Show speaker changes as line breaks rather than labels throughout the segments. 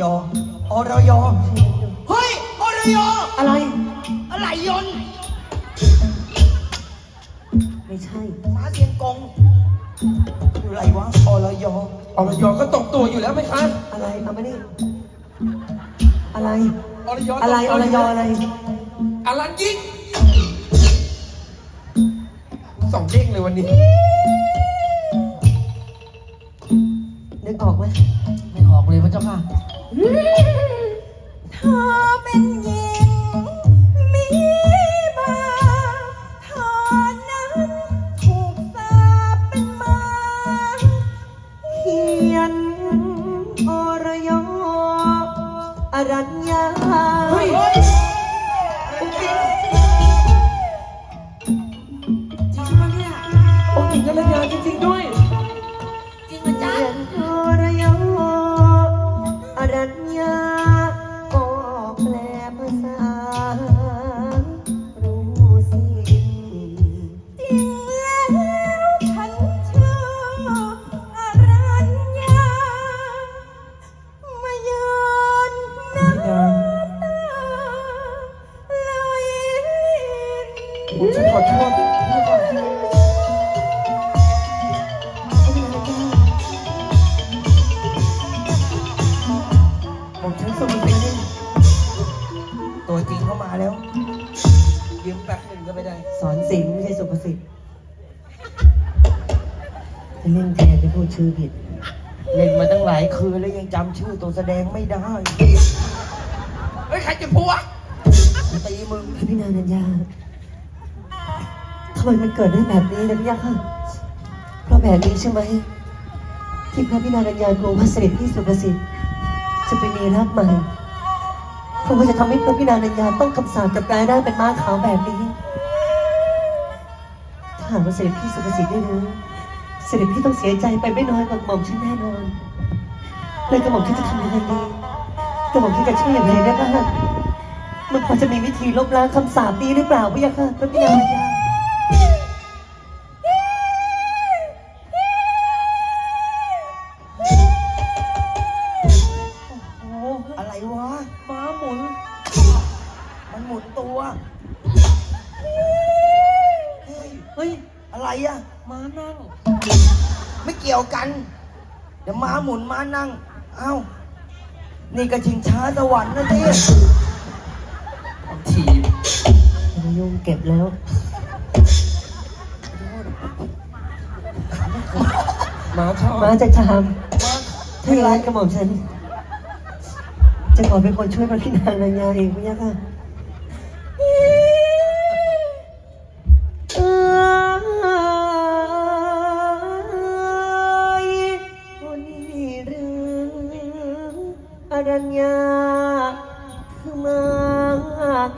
ยออรยอเฮ้
ยอรยอ
อะไร
อะไรยนต์
ไม่ใช่
ฟ้าเสียงกงคืออะไรวะอรยอ
อรยอก็ตกตัวอยู่แล้วไหมคะ
อะไรเอามานี่อะไร
อรยอ
อะไร
ตก
อ
ตัว
รยออะไร
อลันยิงสองเด้งเลยวันนี้
อ
เล่
นแท
น
ไป
พูดชื่อผิด
เล่นมาตั้งหลายคืนแล้วยังจำชื่อตัวแสดงไม่ได้
เฮ้ยใครจะพูดวะ
ตีมึง
พระพี่นานัญญาทำไมมันเกิดได้แบบนี้นะพี่ยักษ์ค่ะเพราะแบบนี้ใช่ไหมที่พระพี่นานัญญากลัวว่าเสด็จพี่สุภสิทธิ์จะไปมีรักใหม่เพราะว่าจะทำให้พระพี่นานัญญาต้องคำสาปกับกลายร่างเป็นม้าขาวแบบนี้ถ้าหากว่าเสด็จพี่สุภสิทธิ์ได้รู้เสด็จพี่ต้องเสียใจไปไม่น้อยกว่าหม่อมฉันแน่นอนเลยกระหม่อมที่จะทำยังไงดีกระหม่อมที่จะช่วยอย่างไรได้บ้างมันพอจะมีวิธีลบล้างคำสาปนี้หรือเปล่าพี่ยักษ์ค่ะพระพี่นางยา
โอ้อะไรวะม้าหมุน มันหมุนตัวเฮ้ยเฮ้ยอะไรอะม้านั่ง ไม่เกี่ยวกัน เดี๋ยวม้าหมุนม้านั่ง เอ้า นี่ก็ชิงช้าสวรรค์นะที่
ถีบ
อย่ามายุ่งเก็บแล้ว
มาชอบ
มาจะทำถ้าอย่างนั้นกระหม่อมฉัน จะขอเป็นคนช่วยพระพี่นางนางยาเองพี่ยักษ์ค่ะ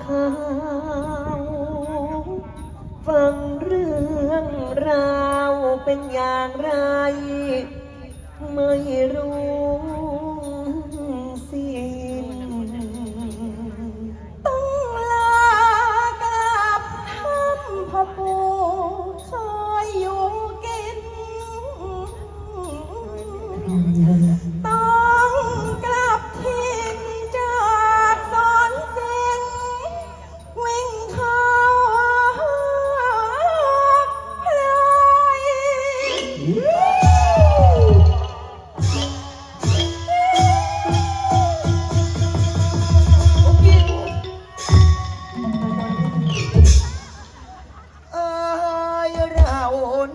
ขาวฟังเรื่องราวเป็นอย่างไร ไม่รู้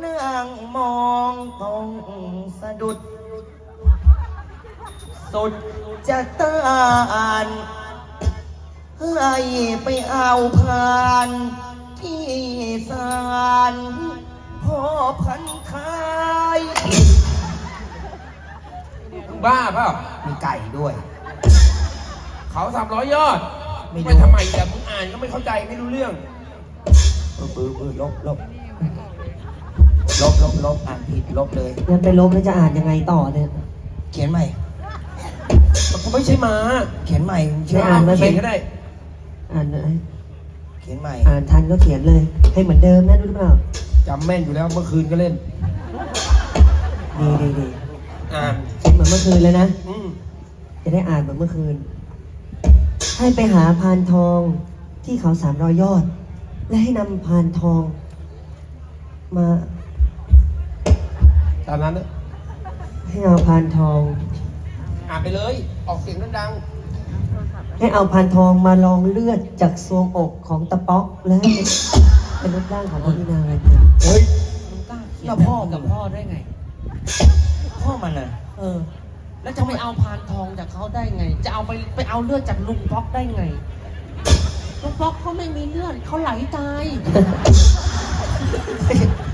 นั่งมองต้องสะดุด สุดจะต้านให้ไปเอาผ่านที่ศาลพ่อพันคาย
มึงบ้าเปล่า
มีไก่ด้วย
เขาสามร้อยยอด
ไม่รู้
ไปทำไมแต่มึงอ่านก็ไม่เข้าใจไม่รู้เรื่อง
มออเออเออลบลบ ลบลบลบอ่านผิดลบเลย
แล้วไปลบแล้วจะอ่านยังไงต่อเนี่ย
เขียนใหม่
กูไม่ใช่ม้า
เขียนใหม่
ไม่อ่านมัน
เขียนก็ได้
อ่านเลย
เขียนใหม่
อ่านทันก็เขียนเลย ให้เหมือนเดิมนะรู้หรือเปล่า
จำแม่นอยู่แล้วเมื่อคืนก็เล่น
ดีดีดี
อ่าน
เขียนเหมือนเมื่อคืนเลยนะ
อืม
จะได้อ่านเหมือนเมื่อคืน ให้ไปหาพานทองที่เขาสามรอยยอด และให้นำพานทอง มา
ตามนั้นนะ
ให้เอาพานทอง
อ่านไปเลย ออกเสียงดัง
ให้เอาพานทองมาลองเลือดจากซวงอกของตะป๊อกและให้เป็นรูปร่างของพระพินางเลยครับ
ๆเฮ้ย
มึงกล้าเขียน
แล้ว
แบบ
พ่อ
นี้กับพ่อได้ไง
พ่อมันน่ะ
เออ แล้วจะไม่เอาพานทองจากเขาได้ไง จะเอาไปไปเอาเลือดจากลุงป๊อกได้ไง ลุงป๊อกเขาไม่มีเลือดเขาไหลตาย
โอ้โห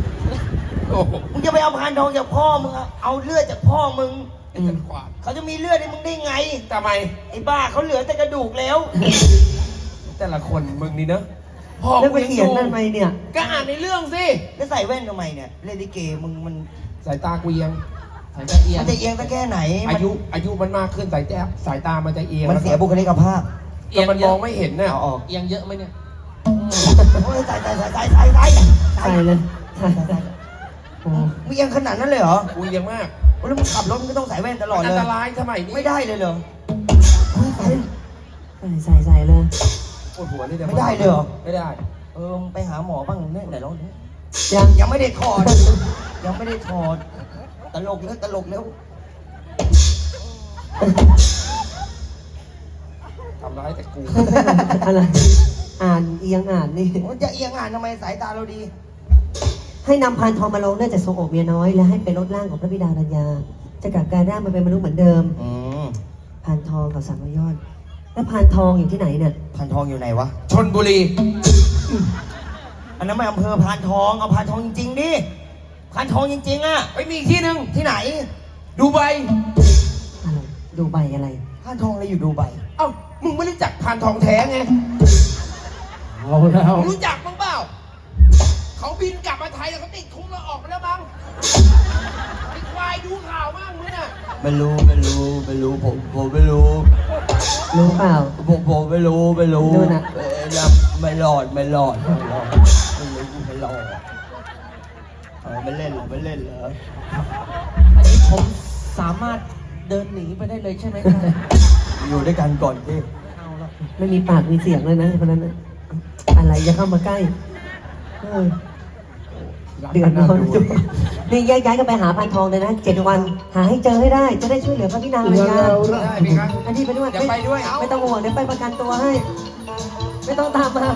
มึงจะไปเอาพานทองจากพ่อมึงอะเอาเลือดจากพ่อมึง
ไอ้จันขวาน
เขาจะมีเลือดให้มึงได้ไง
ทำไม
ไอ้บ้าเขาเหลือแต่กระดูกแล้ว
แต่ละคนมึงนี่เนอะพ่อ
แล้วไป
กูง
เขียนนั่นไหมเนี่ย
ก็อ่านในเรื่องสิ
แล้วใส่แว่นทำไมเนี่ย เล่นลิเกมึงมัน
สายตากูเอียง
สายตาเอียง
มันจะเอียงสักแค่ไหน
อายุอายุมันมากขึ้นสายแจ๊บสายตามันจะเอียง
มันเสียบุคลิกภาพ
ก็มันมองไม่เห็นน่ะ
เอาออก
เอียงเยอะไหมเนี่ย
โอ้ยใส่ใส่ใส่ใส่ใส่ใส่
ใส่เลยใส่ใส่โอ้
มึงเอียงขนาดนั้นเลยเหรอ
กูเอียงมาก
โอ้แล้วมึงขับรถมึงก็ต้องใส่แว่นตลอด
อั
เล
น
ย
ตรายสมัยนี้
ไม่ได้เลยเหรอ
ใส่ใส่ใส่เลย
ปวดหัวนี่เดี๋ยว
ไม่ได้เลยเหรอ
ไม่ได้
เออมึงไปหาหมอบ้างเนี่ยไหนลองดิ
ยัง
ยังไม่ได้ถอด ยังไม่ได้ถอด ตลกแล้วตลกแล้ว
ทำร้ายแต่กู
อะไร อ่านเอียงอ่านนี่
โอ้ยจะเอียงอ่านทำไมสายตาเราดี
ให้นำพานทองมาลงเลือดจากทรงอกเมียน้อย และให้เป็นรถร่างของพระบิดารัญญา จะกลับกลายร่างมาเป็นมนุษย์เหมือนเดิม
อืม
พานทองกับสามร้อยยอด แล้วพานทองอยู่ที่ไหนเนี่ย
พานทองอยู่ไหนวะ
ชนบุรี
อันนั้นไม่อำเภอพานทอง เอาพานทองจริงๆดิ พานทองจริงๆอะ
ไปมีอีกที่หนึ่ง
ที่ไหน
ดูไบ
อะไรดูใบอะไร
พานทองเลยอยู่ดูไบ
เอ้า มึงไม่รู้จักพานทองแท้ไง
เอาแล้ว
มึงรู้จักบ้างเปล่า เขาบินกลับมาไทยแล้วเขาติดคุกแล้วออกมาแล้วมั้งไอ้ควายดูข่าวบ้างมึงอะ
ไม่รู้ไม่รู้ไม่รู้ผมผมไม่รู้
รู้เปล่า
ผมผมไม่รู้ไม่รู้
ดูน่ะ
เอ้ยนะไม่รอดไม่รอดไม่รอดไม่รู้ไม่รอดเออไม่เล่นเหรอไม่เล่นเหรอ
อันนี้ผมสามารถเดินหนีไปได้เลยใช่ไหมครับ
อยู่ด้วยกันก่อนที่
เอาละ
ไม่มีปากมีเสียงเลยนะคนนั้นน่ะอะไรอย่าเข้ามาใกล้ เออ เดือดร้อนจุ๊บนี่ย้ายๆกันไปหาพานทองเลยนะเจ็ดวัน หาให้เจอให้ได้ จะได้ช่วยเหลือพระพินางรัญญา
ได้ไหมครับ
อันนี้ไปด้วย
อย่าไปด้วย
ไม่ต้องห่วงเดี๋ยวไปประกันตัวให้ ไม่ต้องตามมา